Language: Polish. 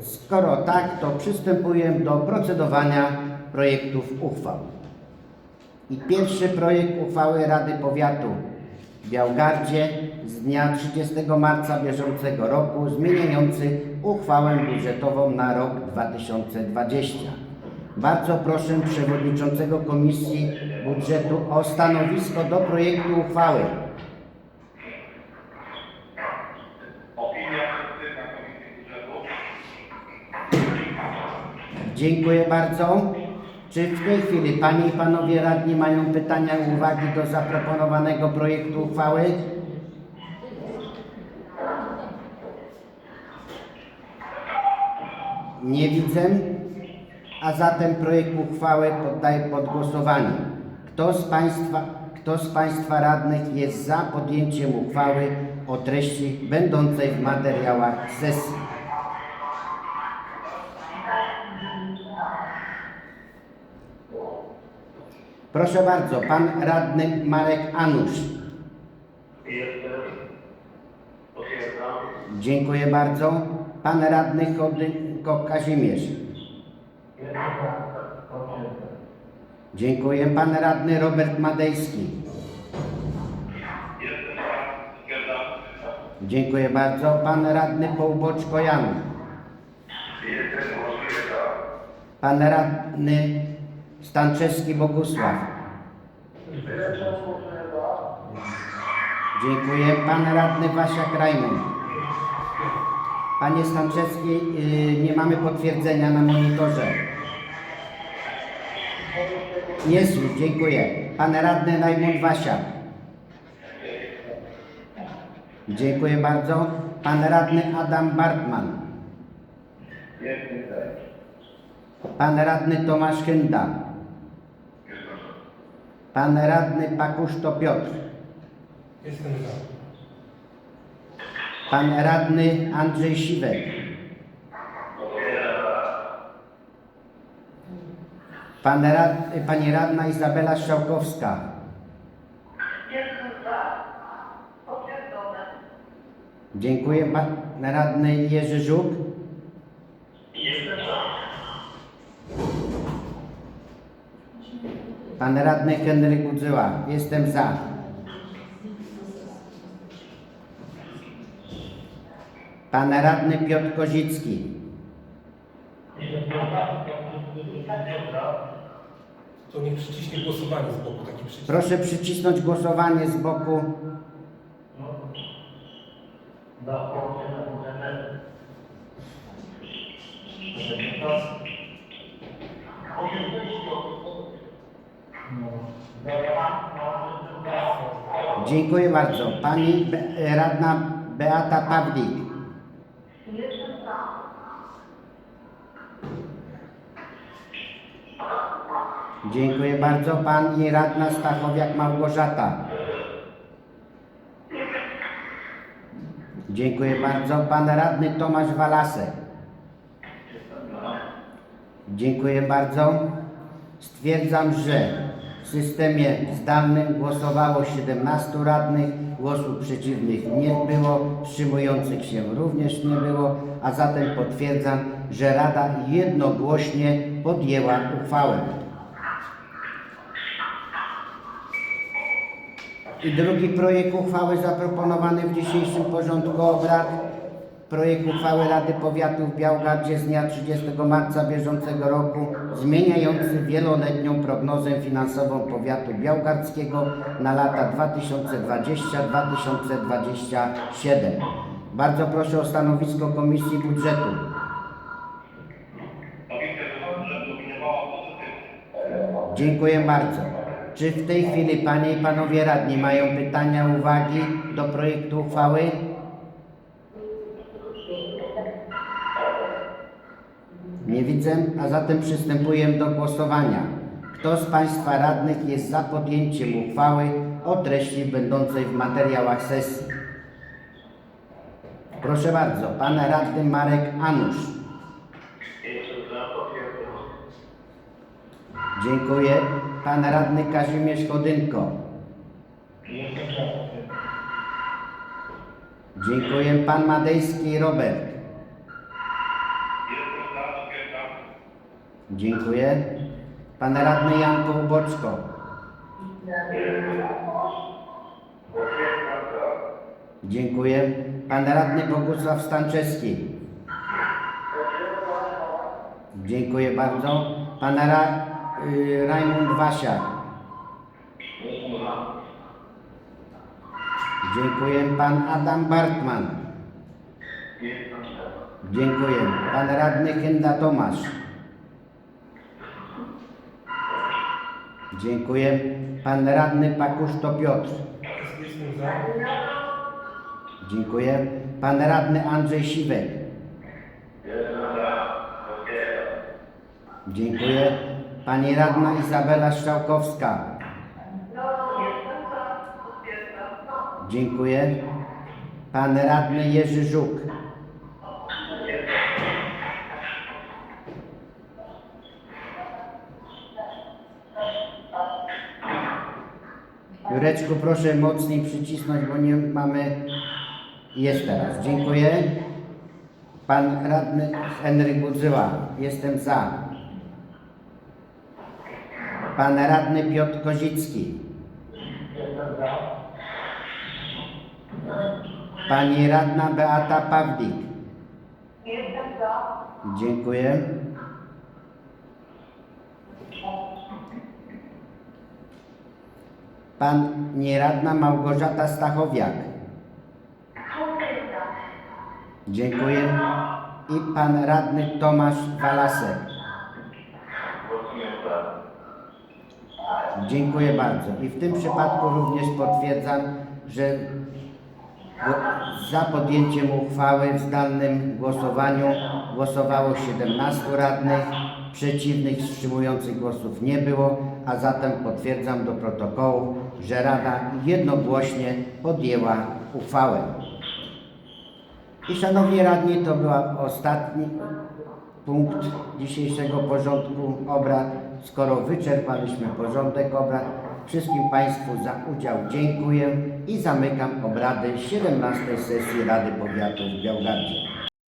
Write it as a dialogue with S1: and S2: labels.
S1: Skoro tak, to przystępuję do procedowania projektów uchwał. I pierwszy projekt uchwały Rady Powiatu w Białgardzie z dnia 30 marca bieżącego roku zmieniający uchwałę budżetową na rok 2020. Bardzo proszę przewodniczącego Komisji Budżetu o stanowisko do projektu uchwały.
S2: Opinia pozytywna Komisji Budżetu.
S1: Dziękuję bardzo. Czy w tej chwili Panie i Panowie Radni mają pytania i uwagi do zaproponowanego projektu uchwały? Nie widzę, a zatem projekt uchwały poddaję pod głosowanie. Kto z Państwa, kto z Państwa radnych jest za podjęciem uchwały o treści będącej w materiałach sesji? Proszę bardzo, pan radny Marek Anusz.
S2: Jestem.
S1: Dziękuję bardzo. Pan radny Chodynko Kazimierz. Dziękuję. Pan radny Robert Madejski.
S2: Jestem.
S1: Dziękuję bardzo. Pan radny Połboczko Jan.
S2: Jestem.
S1: Pan radny Stanczewski Bogusław. Dziękuję. Pan radny Wasiak Rajmund. Panie Stanczewski, yy, nie mamy potwierdzenia na monitorze. Już, dziękuję. Pan radny Rajmund Wasiak. Dziękuję bardzo. Pan radny Adam Bartman. Pan radny Tomasz Hynda. Pan radny Pakuszto Piotr.
S3: Jestem za.
S1: Pan radny Andrzej Siwek. Pan rad, pani radna Izabela Strzałkowska.
S4: Jestem za. Potwierdzone.
S1: Dziękuję. Pan radny Jerzy Żuk.
S2: Jestem za.
S1: Pan radny Henryk Udzyła. Jestem za. Pan radny Piotr Kozicki.
S3: To niech przyciśnie głosowanie z boku, taki przycisk.
S1: Proszę przycisnąć głosowanie z boku. Dziękuję bardzo. Pani Be- radna Beata Pawlik. Dziękuję bardzo. Pani radna Stachowiak Małgorzata. Dziękuję bardzo. Pan radny Tomasz Walasek. Dziękuję bardzo. Stwierdzam, że w systemie zdalnym głosowało 17 radnych, głosów przeciwnych nie było, wstrzymujących się również nie było, a zatem potwierdzam, że Rada jednogłośnie podjęła uchwałę. I drugi projekt uchwały zaproponowany w dzisiejszym porządku obrad. Projekt uchwały Rady Powiatu w Białgardzie z dnia 30 marca bieżącego roku zmieniający wieloletnią prognozę finansową powiatu białgardzkiego na lata 2020-2027. Bardzo proszę o stanowisko Komisji Budżetu. Dziękuję bardzo. Czy w tej chwili Panie i Panowie Radni mają pytania, uwagi do projektu uchwały? Nie widzę, a zatem przystępuję do głosowania. Kto z Państwa radnych jest za podjęciem uchwały o treści będącej w materiałach sesji? Proszę bardzo, Pan radny Marek Anusz. Dziękuję. Pan radny Kazimierz Chodynko. Dziękuję. Pan Madejski Robert. Dziękuję. Pan radny Jan
S2: za.
S1: Dziękuję. Pan radny Bogusław Stanczewski. Dziękuję bardzo. Pan Ra, y, Rajmund. Dziękuję. Pan Adam Bartman. Dziękuję. Pan radny Kenda Tomasz. Dziękuję. Pan radny Pakuszto Piotr. Dziękuję. Pan radny Andrzej Siwek. Dziękuję. Pani radna Izabela Strzałkowska. Dziękuję. Pan radny Jerzy Żuk. Jureczku, proszę mocniej przycisnąć, bo nie mamy. Jest teraz. Dziękuję. Pan radny Henryk Budzyła. Jestem za. Pan radny Piotr Kozicki.
S2: Jestem za.
S1: Pani radna Beata Pawlik.
S4: Jestem za.
S1: Dziękuję. Pani radna Małgorzata Stachowiak. Dziękuję. I pan radny Tomasz Walasek. Dziękuję bardzo. I w tym przypadku również potwierdzam, że za podjęciem uchwały w zdalnym głosowaniu głosowało 17 radnych, przeciwnych, wstrzymujących głosów nie było, a zatem potwierdzam do protokołu, że Rada jednogłośnie podjęła uchwałę. I szanowni radni, to był ostatni punkt dzisiejszego porządku obrad. Skoro wyczerpaliśmy porządek obrad, wszystkim Państwu za udział dziękuję i zamykam obrady 17 sesji Rady Powiatu w Białgardzie.